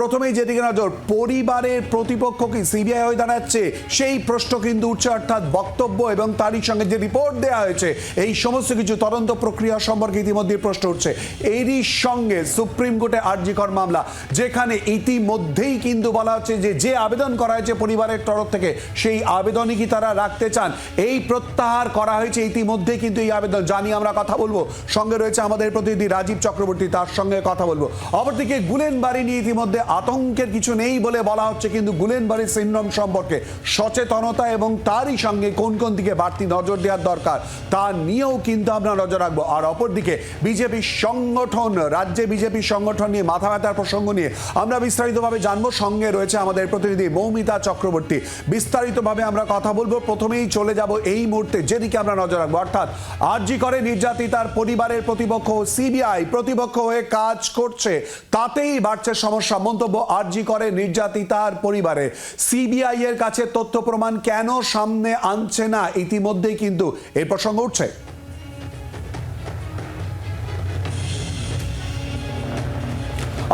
প্রথমেই যেদিকে নজর, পরিবারের প্রতিপক্ষ কি সিবিআই হয়ে দাঁড়াচ্ছে? সেই প্রশ্ন কিন্তু উঠছে, অর্থাৎ বক্তব্য এবং তারই সঙ্গে যে রিপোর্ট দেওয়া হয়েছে, এই সমস্ত কিছু তদন্ত প্রক্রিয়া সম্পর্কে ইতিমধ্যে প্রশ্ন উঠছে। এরই সঙ্গে সুপ্রিম কোর্টে আর্জিকর মামলা, যেখানে ইতিমধ্যেই কিন্তু বলা হচ্ছে যে যে আবেদন করা হয়েছে পরিবারের তরফ থেকে, সেই আবেদনই কি তারা রাখতে চান? এই প্রত্যাহার করা হয়েছে ইতিমধ্যেই কিন্তু এই আবেদন। জানি আমরা কথা বলব। সঙ্গে রয়েছে আমাদের প্রতিনিধি রাজীব চক্রবর্তী, তার সঙ্গে কথা বলব। অপরদিকে গুলেন বাড়ি নিয়ে ইতিমধ্যে আতঙ্কের কিছু নেই বলে বলা হচ্ছে, কিন্তু গুলেন বাড়ির সিন্ড্রোম সম্পর্কে সচেতনতা এবং তারই সঙ্গে কোন কোন দিকে বাড়তি নজর দেওয়ার দরকার, তা নিয়েও কিন্তু আমরা নজর রাখব। আর অপরদিকে, বিজেপি সংগঠন, রাজ্যে বিজেপি সংগঠন নিয়ে মাথা ব্যথার প্রসঙ্গ নিয়ে আমরা বিস্তারিতভাবে জানব। সঙ্গে রয়েছে আমাদের প্রতিনিধি মৌমিতা চক্রবর্তী। বিস্তারিতভাবে আমরা কথা বলব। প্রথমেই চলে যাব এই মুহূর্তে, যেদিকে আমরা নজর রাখব। অর্থাৎ, আরজি করে নির্যাতিতার পরিবারের প্রতিপক্ষ সিবিআই প্রতিপক্ষ হয়ে কাজ করছে, তাতেই বাড়ছে সমস্যা। মন্তব্য আরজি করে নির্যাতিতার পরিবারে। সিবিআই এর কাছে তথ্য প্রমাণ কেন সামনে আনছে না? ইতিমধ্যেই কিন্তু এই প্রসঙ্গ উঠছে।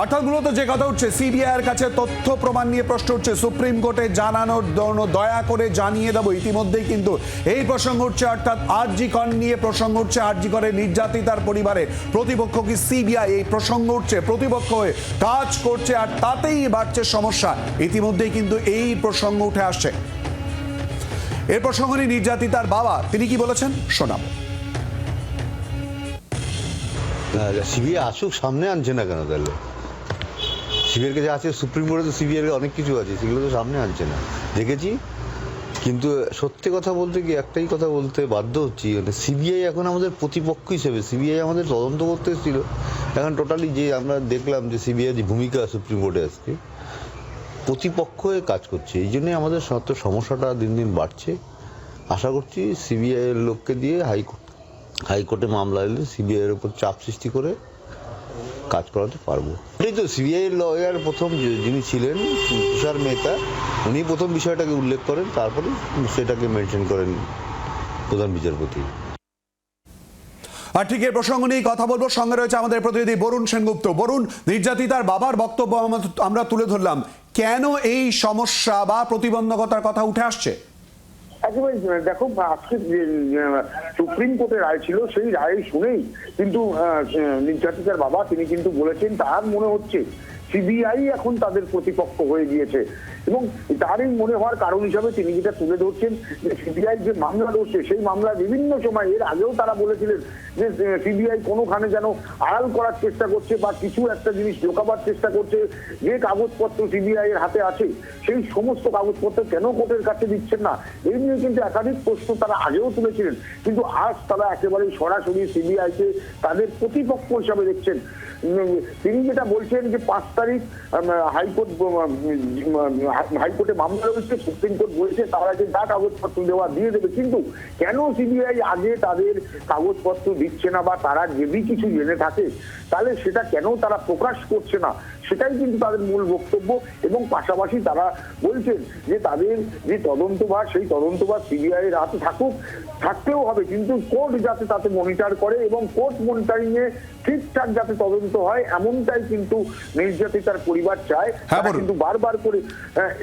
অর্থাৎ মূলত যে কথা উঠছে সিবিআই এর কাছে তথ্য প্রমাণ নিয়ে প্রশ্ন উঠছে। সুপ্রিম কোর্টে জানানোর জন্য দয়া করে জানিয়ে দেবো, ইতিমধ্যেই কিন্তু এই প্রসঙ্গ উঠছে, অর্থাৎ আরজি কর নিয়ে প্রসঙ্গ উঠছে আরজি করে নির্যাতিতার পরিবারে। প্রতিপক্ষ কি সিবিআই এই প্রসঙ্গ উঠছে? প্রতিপক্ষ হয়ে কাজ করছে আর তাতেই বাড়ছে সমস্যা। ইতিমধ্যেই কিন্তু এই প্রসঙ্গ উঠে আসছে। এর প্রসঙ্গ নিয়ে নির্যাতিতার বাবা, তিনি কি বলেছেন? শোনাবো। সিবিআই আসুক, সামনে আনছে না কেন তাহলে? সিবিআইয়ের কাছে আছে, সুপ্রিম কোর্টে তো সিবিআইয়ের অনেক কিছু আছে, সেগুলো তো সামনে আনছে না। দেখেছি? কিন্তু সত্যি কথা বলতে কি, একটাই কথা বলতে বাধ্য হচ্ছি মানে সিবিআই এখন আমাদের প্রতিপক্ষ হিসেবে, সিবিআই আমাদের তদন্ত করতে এসেছিল। এখন টোটালি যে আমরা দেখলাম যে সিবিআই যে ভূমিকা সুপ্রিম কোর্টে আজকে, প্রতিপক্ষ হয়ে কাজ করছে। এই জন্যই আমাদের সত্য সমস্যাটা দিন দিন বাড়ছে। আশা করছি সিবিআই এর লোককে দিয়ে হাইকোর্ট হাইকোর্টে মামলা এলে সিবিআই এর উপর চাপ সৃষ্টি করে কাজ করাতে পারব। এই তো সিবিআই লয়ার প্রথম যিনি ছিলেন, তুষার মেহতা, উনি প্রথম বিষয়টাকে উল্লেখ করেন, তারপরে সেটাকে মেনশন করেন প্রধান বিচারপতি। আর ঠিক এই প্রসঙ্গ নিয়ে কথা বলব। সঙ্গে রয়েছে আমাদের প্রতিনিধি বরুণ সেনগুপ্ত। বরুণ নির্যাতিতার বাবার বক্তব্য আমরা তুলে ধরলাম। কেন এই সমস্যা বা প্রতিবন্ধকতার কথা উঠে আসছে? একেবারে দেখো, আজকে সুপ্রিম কোর্টের রায় ছিল, সেই রায় শুনেই কিন্তু নির্যাতিতার বাবা, তিনি কিন্তু বলেছেন, তার মনে হচ্ছে সিবিআই এখন তাদের প্রতিপক্ষ হয়ে গিয়েছে। এবং তারই মনে হওয়ার কারণ হিসাবে তিনি যেটা তুলে ধরছেন যে সিবিআই যে মামলা লড়ছে সেই মামলা বিভিন্ন সময় এর আগেও তারা বলেছিলেন যে সিবিআই কোনোখানে যেন আড়াল করার চেষ্টা করছে বা কিছু একটা জিনিস ঢোকাবার চেষ্টা করছে, যে কাগজপত্র সিবিআই এর হাতে আছে, সেই সমস্ত কাগজপত্র কেন কোর্টের কাছে দিচ্ছেন না? এই নিয়ে কিন্তু একাধিক প্রশ্ন তারা আগেও তুলেছিলেন। কিন্তু আজ তারা একেবারে সরাসরি সিবিআইকে তাদের প্রতিপক্ষ হিসাবে দেখছেন। তিনি যেটা বলছেন যে পাঁচ তারিখ হাইকোর্ট হাইকোর্টে মামলা রয়েছে, সুপ্রিম কোর্ট বলেছে, তারা যে যা কাগজপত্র দেওয়া দিয়ে দেবে। কিন্তু কেন সিবিআই আগে তাদের কাগজপত্র দিচ্ছে না বা তারা যদি কিছু জেনে থাকে, তাহলে সেটা কেন তারা প্রকাশ করছে না? সেটাই কিন্তু তাদের মূল বক্তব্য। এবং পাশাপাশি তারা বলছেন যে তাদের যে তদন্তভার, সেই তদন্তভার সিবিআই এর হাতে থাকুক, থাকতেও হবে। কিন্তু কোর্ট যাতে তাতে মনিটর করে এবং কোর্ট মনিটরিং এ ঠিকঠাক যাতে তদন্ত হয়, এমনটাই কিন্তু নির্যাতিতার পরিবার চায় হ্যাঁ, তারা কিন্তু বারবার করে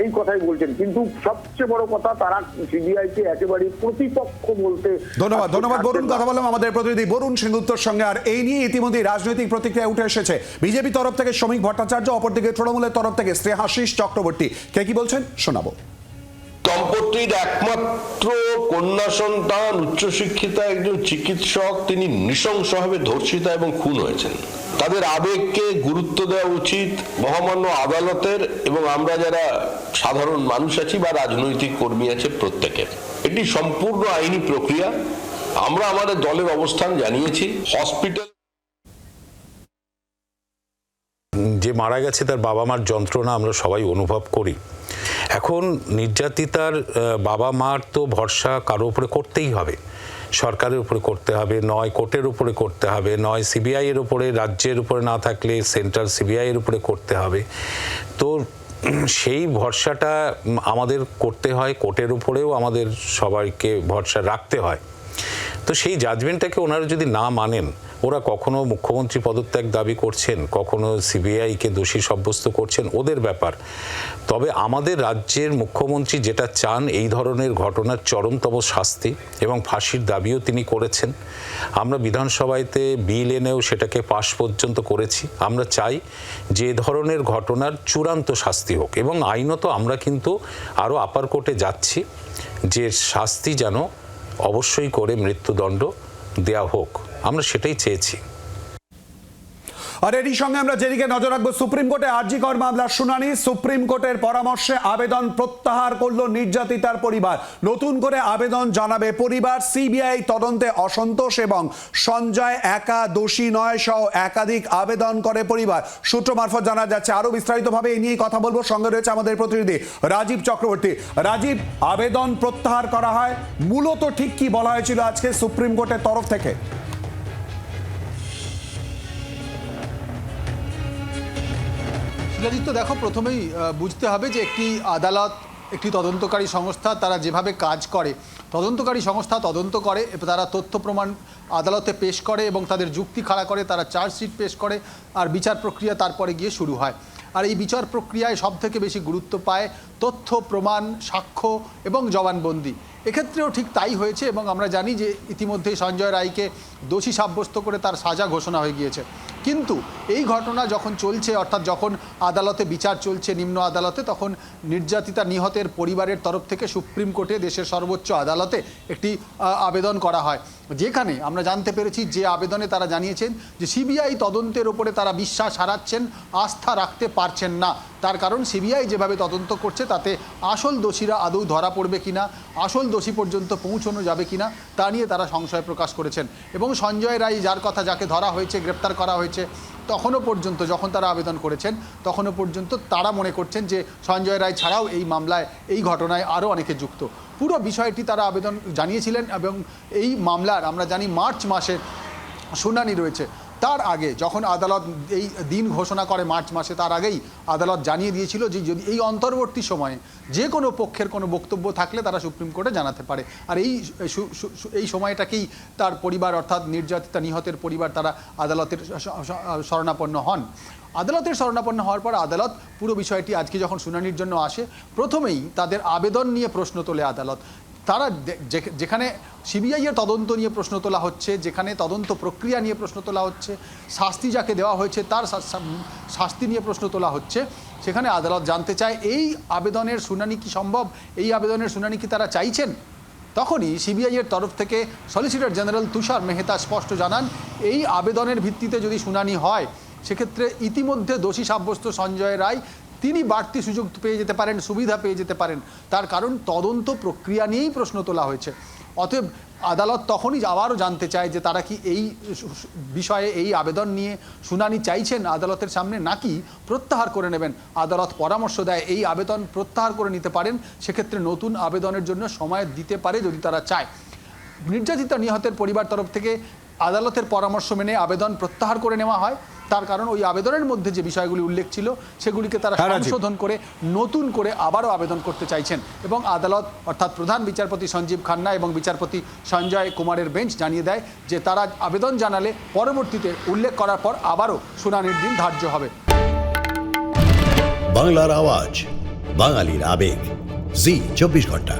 এই কথাই বলছেন। কিন্তু সবচেয়ে বড় কথা তারা সিবিআই কে একেবারে প্রতিপক্ষ বলতে ধন্যবাদ ধন্যবাদ। বরুণ কথা বললাম আমাদের প্রতিনিধি। বরুণ সেনগুপ্তর সঙ্গে আর এই নিয়ে ইতিমধ্যে রাজনৈতিক প্রতিক্রিয়া উঠে এসেছে। বিজেপি তরফ থেকে শ্রমিক ভট্টাচার্য অপরদিকে তৃণমূলের তরফ থেকে শ্রেহাশিস চক্রবর্তী। কে কি বলছেন? শোনাবো। দম্পতির একমাত্র কন্যা সন্তান উচ্চশিক্ষিতা, একজন চিকিৎসক, তিনি নৃশংসভাবে ধর্ষিতা এবং খুন হয়েছেন। তাদের আবেগকে গুরুত্ব দেওয়া উচিত, মহামান্য আদালতের এবং আমরা যারা সাধারণ মানুষ আছি বা রাজনৈতিক কর্মী আছে প্রত্যেকের। এটি সম্পূর্ণ আইনি প্রক্রিয়া। আমরা আমাদের দলের অবস্থান জানিয়েছি। হসপিটাল যে মারা গেছে তার বাবা মার যন্ত্রণা আমরা সবাই অনুভব করি। এখন নির্যাতিতার বাবা মার তো ভরসা কারও উপরে করতেই হবে। সরকারের উপরে করতে হবে, নয় কোর্টের উপরে করতে হবে, নয় সিবিআই এর উপরে, রাজ্যের উপরে না থাকলে সেন্ট্রাল সিবিআই এর উপরে করতে হবে। তো সেই ভরসাটা আমাদের করতে হয়, কোর্টের উপরেও আমাদের সবাইকে ভরসা রাখতে হয়। তো সেই জাজমেন্টটাকে ওনারা যদি না মানেন ওরা কখনো মুখ্যমন্ত্রী পদত্যাগ দাবি করছেন, কখনো সিবিআইকে দোষী সাব্যস্ত করছেন, ওদের ব্যাপার। তবে আমাদের রাজ্যের মুখ্যমন্ত্রী যেটা চান, এই ধরনের ঘটনার চরমতম শাস্তি এবং ফাঁসির দাবিও তিনি করেছেন। আমরা বিধানসভাতে বিল এনেও সেটাকে পাশ পর্যন্ত করেছি। আমরা চাই যে ধরনের ঘটনার চূড়ান্ত শাস্তি হোক এবং আইনত আমরা কিন্তু আরও আপার কোর্টে যাচ্ছি যে শাস্তি যেন অবশ্যই করে মৃত্যুদণ্ড দেয়া হোক। আমরা সেটাই চেয়েছি। আর এরই সঙ্গে আমরা যেদিকে নজর রাখব, সুপ্রিম কোর্টে আরজি কর মামলার শুনানি, সুপ্রিম কোর্টের পরামর্শে আবেদন প্রত্যাহার করল নির্যাতিতার পরিবার। নতুন করে আবেদন জানাবে পরিবার, সিবিআই তদন্তে অসন্তোষ এবং সঞ্জয় একা দোষী নয় সহ একাধিক আবেদন করে পরিবার। সূত্র মারফত জানা যাচ্ছে আরও বিস্তারিতভাবে এই নিয়ে কথা বলব। সঙ্গে রয়েছে আমাদের প্রতিনিধি রাজীব চক্রবর্তী। রাজীব, আবেদন প্রত্যাহার করা হয়। মূলত ঠিক কি বলা হয়েছিল আজকে সুপ্রিম কোর্টের তরফ থেকে? শিলাজিৎ দেখো, প্রথমেই বুঝতে হবে যে একটি আদালত, একটি তদন্তকারী সংস্থা তারা যেভাবে কাজ করে, তদন্তকারী সংস্থা তদন্ত করে, তারা তথ্য প্রমাণ আদালতে পেশ করে এবং তাদের যুক্তি খাড়া করে, তারা চার্জশিট পেশ করে আর বিচার প্রক্রিয়া তারপরে গিয়ে শুরু হয়। আর এই বিচার প্রক্রিয়ায় সব থেকে বেশি গুরুত্ব পায় তথ্য, প্রমাণ, সাক্ষ্য এবং জবানবন্দি। এক্ষেত্রেও ঠিক তাই হয়েছে এবং আমরা জানি যে ইতিমধ্যেই সঞ্জয় রায়কে দোষী সাব্যস্ত করে তার সাজা ঘোষণা হয়ে গিয়েছে। কিন্তু এই ঘটনা যখন চলছে, অর্থাৎ যখন আদালতে বিচার চলছে নিম্ন আদালতে, তখন নির্যাতিতা নিহতের পরিবারের তরফ থেকে সুপ্রিম কোর্টে দেশের সর্বোচ্চ আদালতে একটি আবেদন করা হয়। যেখানে আমরা জানতে পেরেছি যে আবেদনে তারা জানিয়েছেন যে সিবিআই তদন্তের ওপরে তারা বিশ্বাস হারাচ্ছেন, আস্থা রাখতে পারছেন না। তার কারণ সিবিআই যেভাবে তদন্ত করছে, তাতে আসল দোষীরা আদৌ ধরা পড়বে কিনা, আসল দোষী পর্যন্ত পৌঁছানো যাবে কিনা, তা নিয়ে তারা সংশয় প্রকাশ করেছেন। এবং সঞ্জয় রায় যার কথা যাকে ধরা হয়েছে, গ্রেপ্তার করা হয়েছে, তখনও পর্যন্ত যখন তারা আবেদন করেছেন, তখনও পর্যন্ত তারা মনে করছেন যে সঞ্জয় রায় ছাড়াও এই মামলায়, এই ঘটনায় আরও অনেকে যুক্ত। পুরো বিষয়টি তারা আবেদন জানিয়েছিলেন এবং এই মামলার, আমরা জানি মার্চ মাসে শুনানি রয়েছে। তার আগে যখন আদালত এই দিন ঘোষণা করে মার্চ মাসে, তার আগেই আদালত জানিয়ে দিয়েছিল যে যদি এই অন্তর্বর্তী সময়ে যে কোনো পক্ষের কোনো বক্তব্য থাকলে তারা সুপ্রিম কোর্টে জানাতে পারে। আর এই এই সময়টাকেই তার পরিবার অর্থাৎ নির্যাতিতা নিহতের পরিবার তারা আদালতের শরণাপন্ন হন। আদালতের শরণাপন্ন হওয়ার পর আদালত পুরো বিষয়টি আজকে যখন শুনানির জন্য আসে, প্রথমেই তাদের আবেদন নিয়ে প্রশ্ন তোলে আদালত। তারা যেখানে সিবিআই এর তদন্ত নিয়ে প্রশ্ন তোলা হচ্ছে, যেখানে তদন্ত প্রক্রিয়া নিয়ে প্রশ্ন তোলা হচ্ছে, শাস্তি যাকে দেওয়া হয়েছে তার শাস্তি নিয়ে প্রশ্ন তোলা হচ্ছে। সেখানে আদালত জানতে চায়, এই আবেদনের শুনানি কি সম্ভব? এই আবেদনের শুনানি কি তারা চাইছেন? তখনই সিবিআই এর তরফ থেকে সলিসিটর জেনারেল তুষার মেহতা স্পষ্ট জানান, এই আবেদনের ভিত্তিতে যদি শুনানি হয়, সেক্ষেত্রে ইতিমধ্যে দোষী সাব্যস্ত সঞ্জয় রায়, তিনি বাড়তি সুযোগ পেয়ে যেতে পারেন, সুবিধা পেয়ে যেতে পারেন। তার কারণ তদন্ত প্রক্রিয়া নিয়েই প্রশ্ন তোলা হয়েছে। অতএব আদালত তখনই আবারও জানতে চায় যে তারা কি এই বিষয়ে এই আবেদন নিয়ে শুনানি চাইছেন আদালতের সামনে নাকি প্রত্যাহার করে নেবেন। আদালত পরামর্শ দেয়, এই আবেদন প্রত্যাহার করে নিতে পারেন, সেক্ষেত্রে নতুন আবেদনের জন্য সময় দিতে পারে যদি তারা চায়। নির্যাতিতা নিহতের পরিবার তরফ থেকে আদালতের পরামর্শ মেনে আবেদন প্রত্যাহার করে নেওয়া হয়। তার কারণ ওই আবেদনের মধ্যে যে বিষয়গুলি উল্লেখ ছিল সেগুলিকে তারা হ্যাঁ, সংশোধন করে নতুন করে আবারও আবেদন করতে চাইছেন এবং আদালত অর্থাৎ প্রধান বিচারপতি সঞ্জীব খান্না এবং বিচারপতি সঞ্জয় কুমারের বেঞ্চ জানিয়ে দেয় যে তারা আবেদন জানালে পরবর্তীতে উল্লেখ করার পর আবারও শুনানির দিন ধার্য হবে। বাংলার আওয়াজ বাঙালির আবেগ জি চব্বিশ ঘণ্টা।